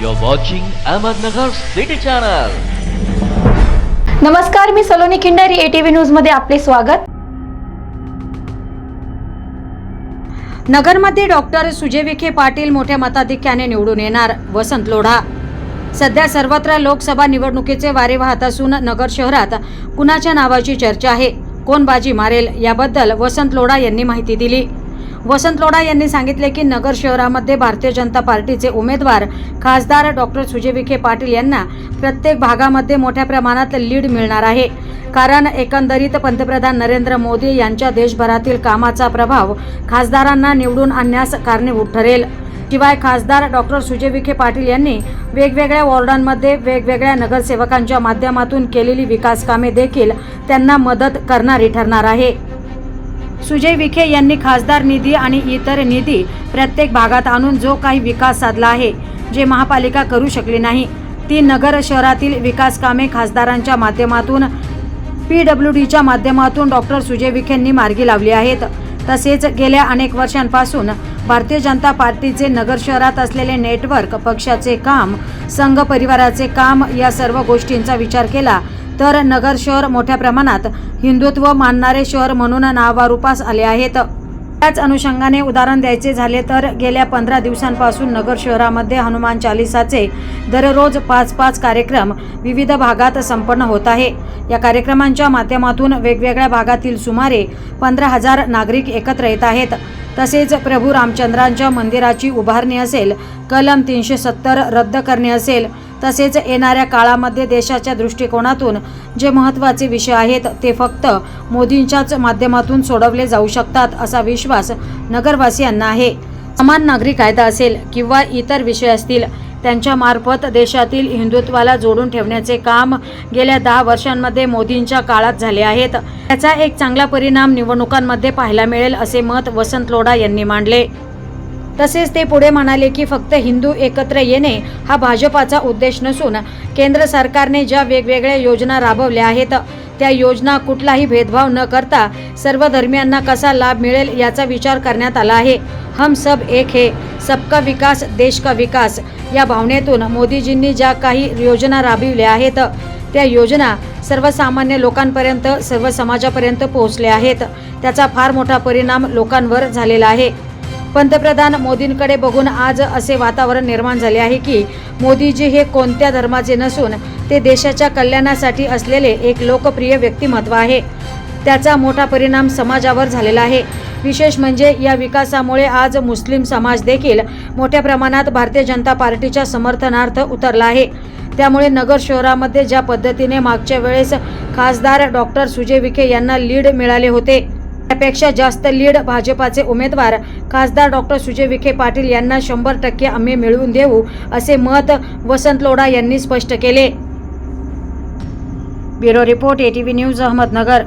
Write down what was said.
You're watching Ahmednagar City Channel. नमस्कार मी Saloni Khindari ATV न्यूजमध्ये आपले स्वागत. नगरमध्ये डॉक्टर सुजय विखे पाटील मोठ्या मताधिक्याने निवडून येणार वसंत लोढा. सध्या सर्वत्र लोकसभा निवडणुकीचे वारे वाहत असून नगर शहरात कुणाच्या नावाची चर्चा आहे? कोण बाजी मारेल? याबद्दल वसंत लोढा यांनी माहिती दिली. वसंत लोढा यांनी सांगितले की नगर शहरामध्ये भारतीय जनता पार्टीचे उमेदवार खासदार डॉक्टर सुजय विखे पाटील यांना प्रत्येक भागामध्ये मोठ्या प्रमाणात लीड मिळणार आहे. कारण एकंदरीत पंतप्रधान नरेंद्र मोदी यांच्या देशभरातील कामाचा प्रभाव खासदारांना निवडून आणण्यास कारणीभूत ठरेल. शिवाय खासदार डॉक्टर सुजय विखे पाटील यांनी वेगवेगळ्या वॉर्डांमध्ये वेगवेगळ्या नगरसेवकांच्या माध्यमातून केलेली विकास कामे देखील त्यांना मदत करणारी ठरणार आहे. सुजय विखे यांनी खासदार निधी आणि इतर निधी प्रत्येक भागात आणून जो काही विकास साधला आहे जे महापालिका करू शकली नाही ती नगर शहरातील विकास कामे खासदारांच्या माध्यमातून पी डब्ल्यू डीच्या माध्यमातून डॉक्टर सुजय विखेंनी मार्गी लावली आहेत. तसेच गेल्या अनेक वर्षांपासून भारतीय जनता पार्टीचे नगर शहरात असलेले नेटवर्क पक्षाचे काम संघ परिवाराचे काम या सर्व गोष्टींचा विचार केला तर नगर शहर मोठ्या प्रमाणात हिंदुत्व मानणारे शहर म्हणून नावारूपास आले आहेत. त्याच अनुषंगाने उदाहरण द्यायचे झाले तर गेल्या पंधरा दिवसांपासून नगर शहरामध्ये हनुमान चालिसाचे दररोज पाच पाच कार्यक्रम विविध भागात संपन्न होत आहे. या कार्यक्रमांच्या माध्यमातून वेगवेगळ्या भागातील सुमारे पंधरा हजार नागरिक एकत्र येत आहेत. तसेच प्रभू रामचंद्रांच्या मंदिराची उभारणी असेल कलम तीनशे सत्तर रद्द करणे असेल तसेच येणाऱ्या काळामध्ये देशाच्या दृष्टिकोनातून जे महत्त्वाचे विषय आहेत ते फक्त मोदींच्याच माध्यमातून सोडवले जाऊ शकतात असा विश्वास नगरवासियांना आहे. समान नागरी कायदा असेल किंवा इतर विषय असतील त्यांच्यामार्फत देशातील हिंदुत्वाला जोडून ठेवण्याचे काम गेल्या दहा वर्षांमध्ये मोदींच्या काळात झाले आहेत. त्याचा एक चांगला परिणाम निवडणुकांमध्ये पाहायला मिळेल असे मत वसंत लोढा यांनी मांडले. तसेच ते पुढे म्हणाले की फक्त हिंदू एकत्र येणे हा भाजपाचा उद्देश नसून केंद्र सरकारने ज्या वेगवेगळ्या योजना राबवल्या आहेत त्या योजना कुठलाही भेदभाव न करता सर्व धर्मियांना कसा लाभ मिळेल याचा विचार करण्यात आला आहे. हम सब एक हे सबका विकास देश का विकास. या भावनेतून मोदीजींनी ज्या काही योजना राबविल्या आहेत त्या योजना सर्वसामान्य लोकांपर्यंत सर्व समाजापर्यंत पोहोचल्या आहेत. त्याचा फार मोठा परिणाम लोकांवर झालेला आहे. पंतप्रधान मोदींकडे बघून आज असे वातावरण निर्माण झाले आहे की मोदीजी हे कोणत्या धर्माचे नसून ते देशाच्या कल्याणासाठी असलेले एक लोकप्रिय व्यक्तिमत्व आहे. त्याचा मोठा परिणाम समाजावर झालेला आहे. विशेष म्हणजे या विकासामुळे आज मुस्लिम समाज देखील मोठ्या प्रमाणात भारतीय जनता पार्टीच्या समर्थनार्थ उतरला आहे. त्यामुळे नगर शहरामध्ये ज्या पद्धतीने मागच्या वेळेस खासदार डॉक्टर सुजय विखे यांना लीड मिळाले होते त्यापेक्षा जास्त लीड भाजपाचे उमेदवार खासदार डॉक्टर सुजय विखे पाटील यांना शंभर टक्के आम्ही मिळवून देऊ असे मत वसंत लोढा यांनी स्पष्ट केले. Bureau report ATV news Ahmednagar.